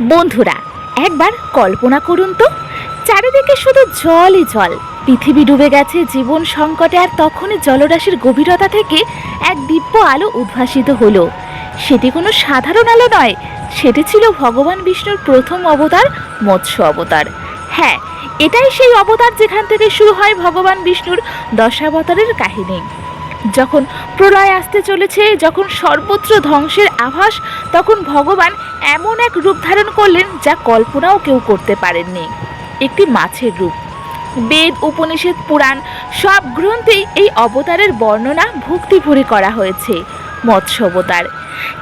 বন্ধুরা, একবার কল্পনা করুন তো, চারিদিকে শুধু জলই জল। পৃথিবী ডুবে গেছে, জীবন সংকটে, আর তখনই জলরাশির গভীরতা থেকে এক দিব্য আলো উদ্ভাসিত হলো। সেটি কোনো সাধারণ আলো নয়, সেটি ছিল ভগবান বিষ্ণুর প্রথম অবতার, মৎস্য অবতার। হ্যাঁ এটাই সেই অবতার যেখান থেকে শুরু হয় ভগবান বিষ্ণুর দশাবতারের কাহিনী। যখন প্রলয় আসতে চলেছে, যখন সর্বত্র ধ্বংসের আভাস, তখন ভগবান এমন এক রূপ ধারণ করলেন যা কল্পনাও কেউ করতে পারেননি। একটি মাছের রূপ। বেদ, উপনিষদ, পুরাণ সব গ্রন্থেই এই অবতারের বর্ণনা ভক্তি ভরে করা হয়েছে, মৎস্য অবতার।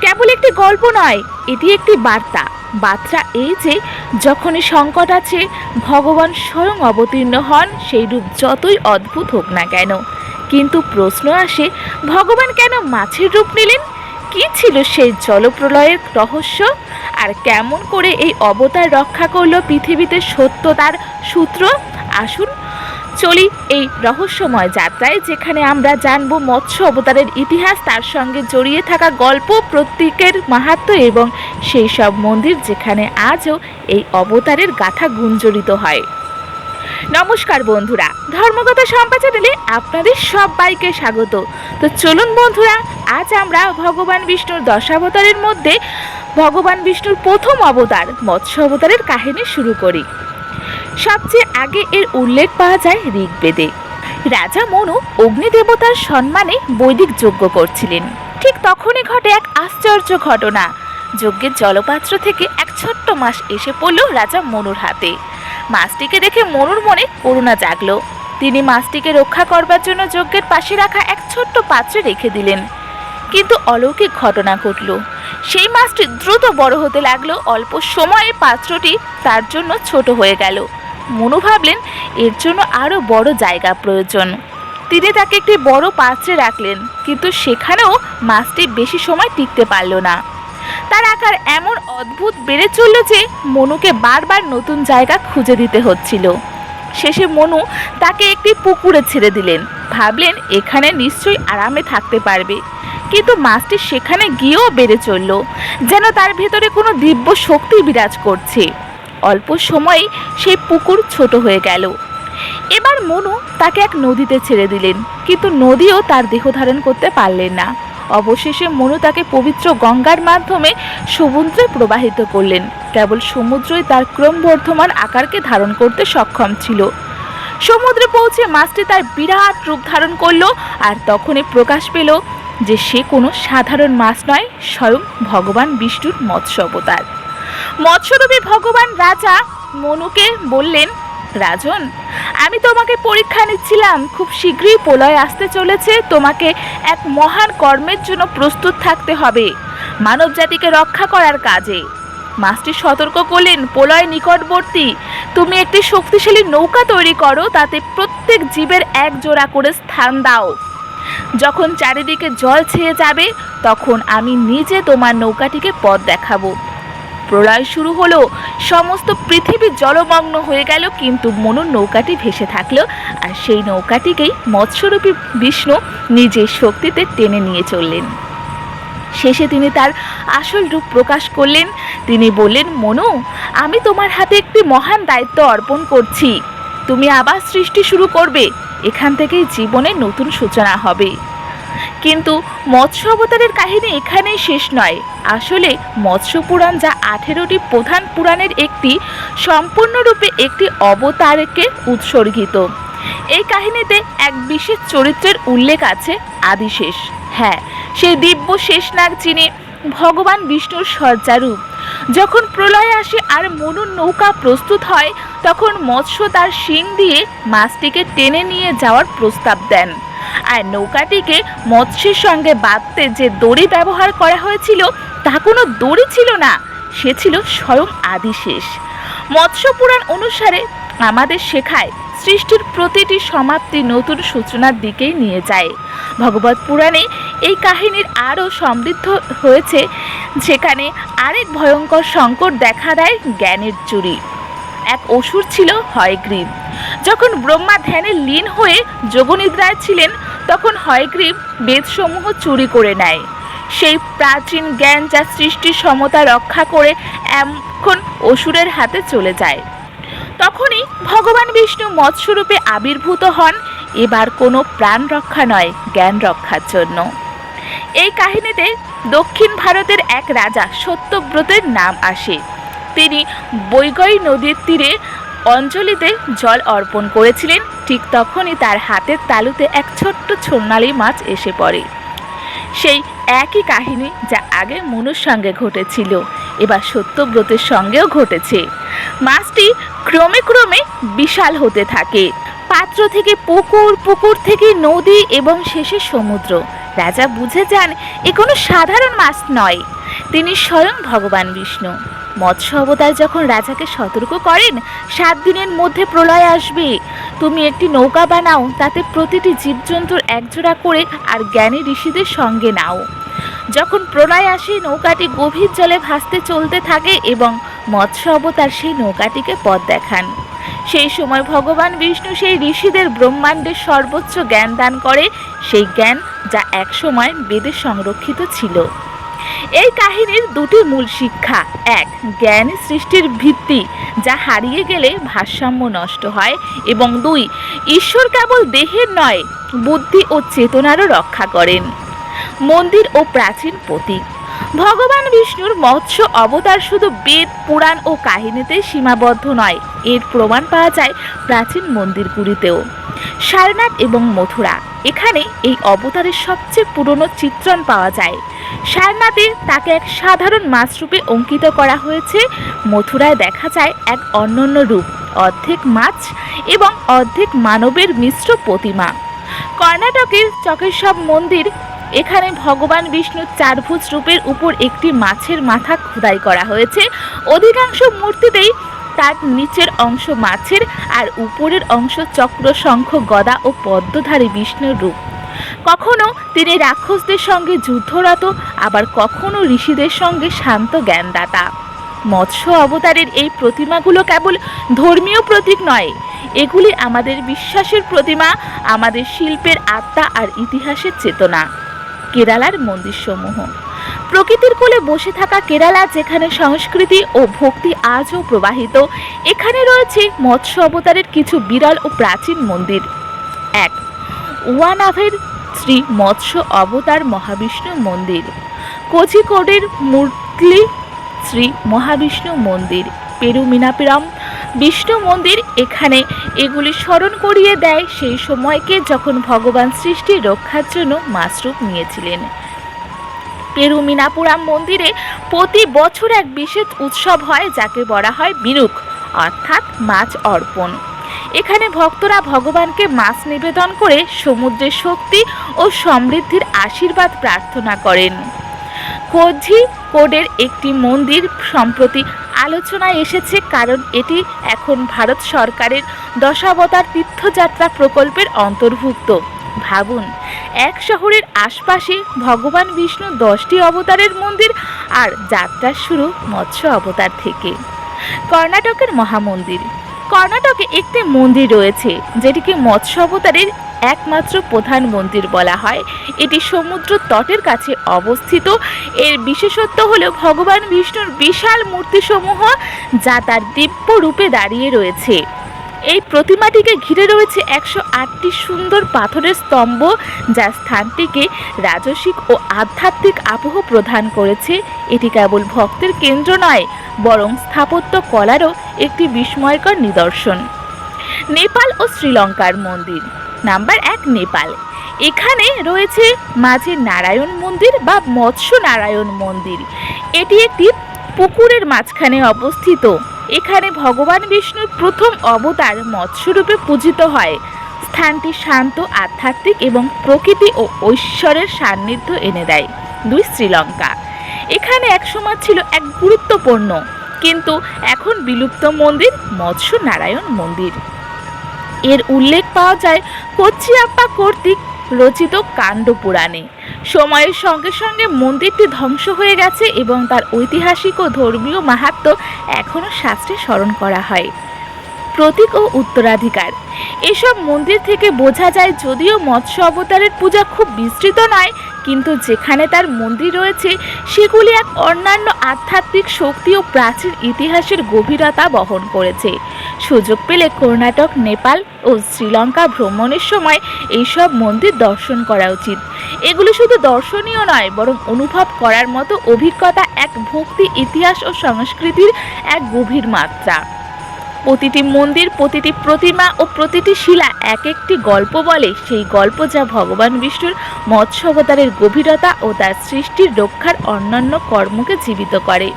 কেবল একটি গল্প নয়, এটি একটি বার্তা। বার্তা এই যে, যখনই সংকট আছে, ভগবান স্বয়ং অবতীর্ণ হন, সেই রূপ যতই অদ্ভুত হোক না কেন কিন্তু প্রশ্ন আসে, ভগবান কেন মাছের রূপ নিলেন? কি ছিল সেই জলপ্রলয়ের রহস্য? আর কেমন করে এই অবতার রক্ষা করল পৃথিবীতে সত্যতার সূত্র? আসুন চলি এই রহস্যময় যাত্রায়, যেখানে আমরা জানব মৎস্য অবতারের ইতিহাস, তার সঙ্গে জড়িয়ে থাকা গল্প প্রত্যেকের মাহাত্ম্য এবং সেই সব মন্দির যেখানে আজও এই অবতারের গাথা গুঞ্জরিত হয়। নমস্কার বন্ধুরা, ধর্মকথা সম্পা চ্যানেলে আপনাদের সবাইকে স্বাগত। তো চলুন বন্ধুরা, আজ আমরা ভগবান বিষ্ণুর দশাবতারের মধ্যে ভগবান বিষ্ণুর প্রথম অবতার, মৎস্য অবতারের কাহিনী শুরু করি। সবচেয়ে আগে এর উল্লেখ পাওয়া যায় ঋগ্বেদে। রাজা মনু অগ্নিদেবতার সম্মানে বৈদিক যজ্ঞ করছিলেন। ঠিক তখনই ঘটে এক আশ্চর্য ঘটনা। যজ্ঞের জলপাত্র থেকে এক ছোট্ট মাস এসে পড়ল রাজা মনুর হাতে। মাছটিকে দেখে মনুর মনে করুণা জাগলো। তিনি মাছটিকে রক্ষা করবার জন্য যজ্ঞের পাশে রাখা এক ছোট্ট পাত্রে রেখে দিলেন। কিন্তু অলৌকিক ঘটনা ঘটল। সেই মাছটি দ্রুত বড় হতে লাগল, অল্প সময়ে পাত্রটি তার জন্য ছোট হয়ে গেল। মনু ভাবলেন, এর জন্য আরও বড় জায়গা প্রয়োজন। তিনি তাকে একটি বড় পাত্রে রাখলেন, কিন্তু সেখানেও মাছটি বেশি সময় টিকতে পারল না। তার আকার এমন অদ্ভুত বেড়ে চলল যে মনুকে বারবার নতুন জায়গা খুঁজে দিতে হচ্ছিল। শেষে মনু তাকে একটি পুকুরে ছেড়ে দিলেন। ভাবলেন এখানে নিশ্চয়ই আরামে থাকতে পারবে। কিন্তু মাছটি সেখানে গিয়েও বেড়ে চলল, যেন তার ভেতরে কোনো দিব্য শক্তি বিরাজ করছে। অল্প সময়েই সেই পুকুর ছোট হয়ে গেল। এবার মনু তাকে এক নদীতে ছেড়ে দিলেন, কিন্তু নদীও তার দেহ ধারণ করতে পারলেন না। অবশেষে মনু তাকে পবিত্র গঙ্গার মাধ্যমে সমুদ্রে প্রবাহিত করলেন। কেবল সমুদ্রই তার ক্রমবর্ধমান আকারকে ধারণ করতে সক্ষম ছিল। সমুদ্রে পৌঁছে মাছটি তার বিরাট রূপ ধারণ করল আর তখনই প্রকাশ পেল যে সে কোনো সাধারণ মাছ নয়, স্বয়ং ভগবান বিষ্ণুর মৎস্য অবতার। মৎস্যরূপী ভগবান রাজা মনুকে বললেন, রাজন আমি তোমাকে পরীক্ষা নিচ্ছিলাম। খুব শীঘ্রই প্রলয় আসতে চলেছে। তোমাকে এক মহান কর্মের জন্য প্রস্তুত থাকতে হবে। মানব জাতিকে রক্ষা করার কাজে। মাছটি সতর্ক করলেন প্রলয় নিকটবর্তী। তুমি একটি শক্তিশালী নৌকা তৈরি করো, তাতে প্রত্যেক জীবের এক জোড়া করে স্থান দাও। যখন চারিদিকে জল ছেয়ে যাবে, তখন আমি নিজে তোমার নৌকাটিকে পথ দেখাবো। প্রলয় শুরু হলো। সমস্ত পৃথিবী জলমগ্ন হয়ে গেল, কিন্তু মনুর নৌকাটি ভেসে থাকল আর সেই নৌকাটিকেই মৎস্যরূপী বিষ্ণু নিজের শক্তিতে টেনে নিয়ে চললেন। শেষে তিনি তার আসল রূপ প্রকাশ করলেন। তিনি বললেন, মনু, আমি তোমার হাতে একটি মহান দায়িত্ব অর্পণ করছি। তুমি আবার সৃষ্টি শুরু করবে। এখান থেকেই জীবনের নতুন সূচনা হবে। কিন্তু মৎস্য অবতারের কাহিনী এখানেই শেষ নয়। আসলে মৎস্য পুরাণ যা আঠেরোটি প্রধান পুরাণের একটি, সম্পূর্ণরূপে একটি অবতারকে উৎসর্গিত। এই কাহিনীতে এক বিশেষ চরিত্রের উল্লেখ আছে, আদিশেষ। হ্যাঁ সেই দিব্য শেষনাগ যিনি ভগবান বিষ্ণুর সজ্জারূপ। যখন প্রলয় আসে আর মনুর নৌকা প্রস্তুত হয়, তখন মৎস্য তার শিং দিয়ে মাছটিকে টেনে নিয়ে যাওয়ার প্রস্তাব দেন। আর নৌকাটিকে মৎস্যের সঙ্গে বাঁধতে যে দড়ি ব্যবহার করা হয়েছিল, তা কোনো দড়ি ছিল না। সে ছিল স্বয়ং আদিশেষ। মৎস্য পুরাণ অনুসারে আমাদের শেখায় সৃষ্টির প্রতিটি সমাপ্তি নতুন সূচনার দিকেই নিয়ে যায়। ভগবত পুরাণে এই কাহিনীর আরও সমৃদ্ধ হয়েছে, যেখানে আরেক ভয়ঙ্কর সংকট দেখা দেয় জ্ঞানের চুরি। এক অসুর ছিল হয়গ্রীব। যখন ব্রহ্মা ধ্যানে লীন হয়ে যোগনিদ্রায় ছিলেন তখন হয়গ্রীব বেদসমূহ চুরি করে নেয়। সেই প্রাচীন জ্ঞান যা সৃষ্টির সমতা রক্ষা করে এখন অসুরের হাতে চলে যায়। তখনই ভগবান বিষ্ণু মৎস্যরূপে আবির্ভূত হন। এবার কোনো প্রাণ রক্ষা নয়, জ্ঞান রক্ষার জন্য। এই কাহিনীতে দক্ষিণ ভারতের এক রাজা সত্যব্রতের নাম আসে। তিনি বৈগই নদীর তীরে অঞ্জলিতে জল অর্পণ করেছিলেন। ঠিক তখনই তার হাতের তালুতে এক ছোট্ট সোনালি মাছ এসে পড়ে। সেই একই কাহিনী যা আগে মনুর সঙ্গে ঘটেছিল, এবার সত্যব্রতের সঙ্গেও ঘটেছে। মাছটি ক্রমে ক্রমে বিশাল হতে থাকে। পাত্র থেকে পুকুর পুকুর থেকে নদী এবং শেষে সমুদ্র। রাজা বুঝে যান, এ কোনো সাধারণ মাছ নয়। তিনি স্বয়ং ভগবান বিষ্ণু। মৎস্য অবতার যখন রাজাকে সতর্ক করেন, সাত দিনের মধ্যে প্রলয় আসবে। তুমি একটি নৌকা বানাও, তাতে প্রতিটি জীবজন্তুর একজোড়া করে আর জ্ঞানী ঋষিদের সঙ্গে নাও। যখন প্রলয় আসে, নৌকাটি গভীর জলে ভাসতে চলতে থাকে এবং মৎস্য অবতার সেই নৌকাটিকে পথ দেখান। সেই সময় ভগবান বিষ্ণু সেই ঋষিদের ব্রহ্মাণ্ডের সর্বোচ্চ জ্ঞান দান করে, সেই জ্ঞান যা একসময় বেদে সংরক্ষিত ছিল। এই কাহিনীর দুটি মূল শিক্ষা। এক, জ্ঞান সৃষ্টির ভিত্তি, যা হারিয়ে গেলে ভারসাম্য নষ্ট হয়। এবং দুই, ঈশ্বর কেবল দেহের নয়, বুদ্ধি ও চেতনারও রক্ষা করেন। মন্দির ও প্রাচীন প্রতীক। ভগবান বিষ্ণুর মৎস্য অবতার শুধু বেদ, পুরাণ ও কাহিনীতে সীমাবদ্ধ নয়। এর প্রমাণ পাওয়া যায় প্রাচীন মন্দিরগুলিতেও। সারনাথ এবং মথুরা। এখানে এই অবতারের সবচেয়ে পুরনো চিত্রণ পাওয়া যায়। সারনাথে তাকে এক সাধারণ মাছ রূপে অঙ্কিত করা হয়েছে। মথুরায় দেখা যায় এক অনন্য রূপ, অর্ধেক মাছ এবং অর্ধেক মানবের মিশ্র প্রতিমা। কর্ণাটকের চকেশ্বব মন্দির, এখানে ভগবান বিষ্ণুর চারভুজ রূপের উপর একটি মাছের মাথা খোদাই করা হয়েছে। অধিকাংশ মূর্তিতেই তার নিচের অংশ মাছের আর উপরের অংশ চক্র, শঙ্খ, গদা ও পদ্মধারী বিষ্ণুর রূপ। কখনো তিনি রাক্ষসদের সঙ্গে যুদ্ধরত, আবার কখনো ঋষিদের সঙ্গে শান্ত জ্ঞানদাতা। মৎস্য অবতারের এই প্রতিমাগুলো কেবল ধর্মীয় প্রতীক নয়, এগুলি আমাদের বিশ্বাসের প্রতিমা, আমাদের শিল্পের আত্মা আর ইতিহাসের চেতনা। কেরালার মন্দিরসমূহ। প্রকৃতির কোলে বসে থাকা কেরালা, যেখানে সংস্কৃতি ও ভক্তি আজও প্রবাহিত, এখানে রয়েছে মৎস্য অবতারের কিছু বিরল ও প্রাচীন মন্দির। এক, ওয়ানাভের শ্রী মৎস্য অবতার মহাবিষ্ণু মন্দির। কোঝিকোডের মুরলি শ্রী মহাবিষ্ণু মন্দির। পেরুমিনাপিরাম বিষ্ণু মন্দির, এখানে এগুলি স্মরণ করিয়ে দেয় সেই সময়কে যখন ভগবান সৃষ্টি রক্ষার জন্য মাসরূপ নিয়েছিলেন। পেরুমিনাপুরাম মন্দিরে প্রতি বছর এক বিশেষ উৎসব হয়, যাকে বলা হয় বিরুক অর্থাৎ মাছ অর্পণ। এখানে ভক্তরা ভগবানকে মাছ নিবেদন করে সমুদ্রের শক্তি ও সমৃদ্ধির আশীর্বাদ প্রার্থনা করেন। কোঝি কোডের একটি মন্দির সম্প্রতি আলোচনায় এসেছে, কারণ এটি এখন ভারত সরকারের দশাবতার তীর্থযাত্রা প্রকল্পের অন্তর্ভুক্ত। ভাবুন এক শহরের আশপাশে ভগবান বিষ্ণু দশটি অবতারের মন্দির আর যাত্রার শুরু মৎস্য অবতার থেকে। কর্ণাটকের মহামন্দির। কর্ণাটকে একটি মন্দির রয়েছে, যেটিকে মৎস্য অবতারের একমাত্র প্রধান মন্দির বলা হয়। এটি সমুদ্র তটের কাছে অবস্থিত। এর বিশেষত্ব হলো ভগবান বিষ্ণুর বিশাল মূর্তিসমূহ যা তার দিব্য রূপে দাঁড়িয়ে রয়েছে। এই প্রতিমাটিকে ঘিরে রয়েছে একশো আটটি সুন্দর পাথরের স্তম্ভ, যা স্থানটিকে রাজসিক ও আধ্যাত্মিক আবহ প্রদান করেছে। এটি কেবল ভক্তের কেন্দ্র নয়, বরং স্থাপত্য কলারও একটি বিস্ময়কর নিদর্শন। নেপাল ও শ্রীলঙ্কার মন্দির। নাম্বার এক, নেপাল। এখানে রয়েছে মাঝে নারায়ণ মন্দির বা মৎস্য নারায়ণ মন্দির। এটি একটি পুকুরের মাঝখানে অবস্থিত। এখানে ভগবান বিষ্ণুর প্রথম অবতার মৎস্যরূপে পূজিত হয়। স্থানটি শান্ত, আধ্যাত্মিক এবং প্রকৃতি ও ঐশ্বরের সান্নিধ্য এনে দেয় দুই শ্রীলঙ্কা। এখানে একসময় ছিল এক গুরুত্বপূর্ণ, কিন্তু এখন বিলুপ্ত মন্দির মৎস্য নারায়ণ মন্দির। এর উল্লেখ পাওয়া যায় কোচ্চিয়াপ্পা কর্তৃক রচিত কাণ্ড পুরাণে। সময়ের সঙ্গে সঙ্গে মন্দিরটি ধ্বংস হয়ে গেছে এবং তার ঐতিহাসিক ও ধর্মীয় মাহাত্ম্য এখনও শাস্ত্রে স্মরণ করা হয়। প্রতীক ও উত্তরাধিকার। এসব মন্দির থেকে বোঝা যায় যদিও মৎস্য অবতারের পূজা খুব বিস্তৃত নয়, কিন্তু যেখানে তার মন্দির রয়েছে, সেগুলি এক অন্যান্য আধ্যাত্মিক শক্তি ও প্রাচীন ইতিহাসের গভীরতা বহন করেছে। সুযোগ পেলে কর্ণাটক, নেপাল ও শ্রীলঙ্কা ভ্রমণের সময় এইসব মন্দির দর্শন করা উচিত। এগুলো শুধু দর্শনীয় নয়, বরং অনুভব করার মতো অভিজ্ঞতা, এক ভক্তি ইতিহাস ও সংস্কৃতির এক গভীর মাত্রা। প্রতিটি মন্দির, প্রতিটি প্রতিমা ও প্রতিটি শিলা এক একটি গল্প বলে। সেই গল্প যা ভগবান বিষ্ণুর মৎস্যাবতারের গভীরতা ও তার সৃষ্টির রক্ষার অন্যান্য কর্মকে জীবিত করে।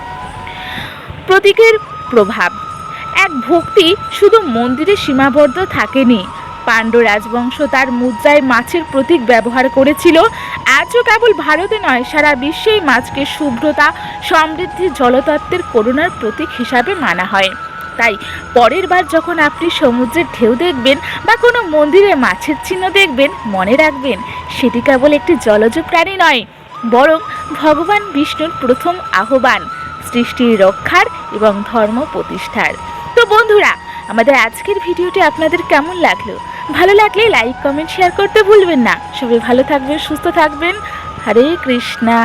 প্রতীকের প্রভাব। এক ভক্তি শুধু মন্দিরে সীমাবদ্ধ থাকেনি। পাণ্ড রাজবংশ তার মুদ্রায় মাছের প্রতীক ব্যবহার করেছিল। আজও কেবল ভারতে নয়, সারা বিশ্বেই মাছকে শুভ্রতা, সমৃদ্ধি, জলতত্ত্বের করুণার প্রতীক হিসাবে মানা হয়। তাই পরের বার যখন আপনি সমুদ্রের ঢেউ দেখবেন বা কোনো মন্দিরে মাছের চিহ্ন দেখবেন, মনে রাখবেন সেটি কেবল একটি জলজ প্রাণী নয়, বরং ভগবান বিষ্ণুর প্রথম আহ্বান, সৃষ্টির রক্ষার এবং ধর্ম প্রতিষ্ঠার। তো বন্ধুরা, আমাদের আজকের ভিডিওটি আপনাদের কেমন লাগল? ভালো লাগলে লাইক কমেন্ট শেয়ার করতে ভুলবেন না। সবাই ভালো থাকবেন, সুস্থ থাকবেন। হরে কৃষ্ণা।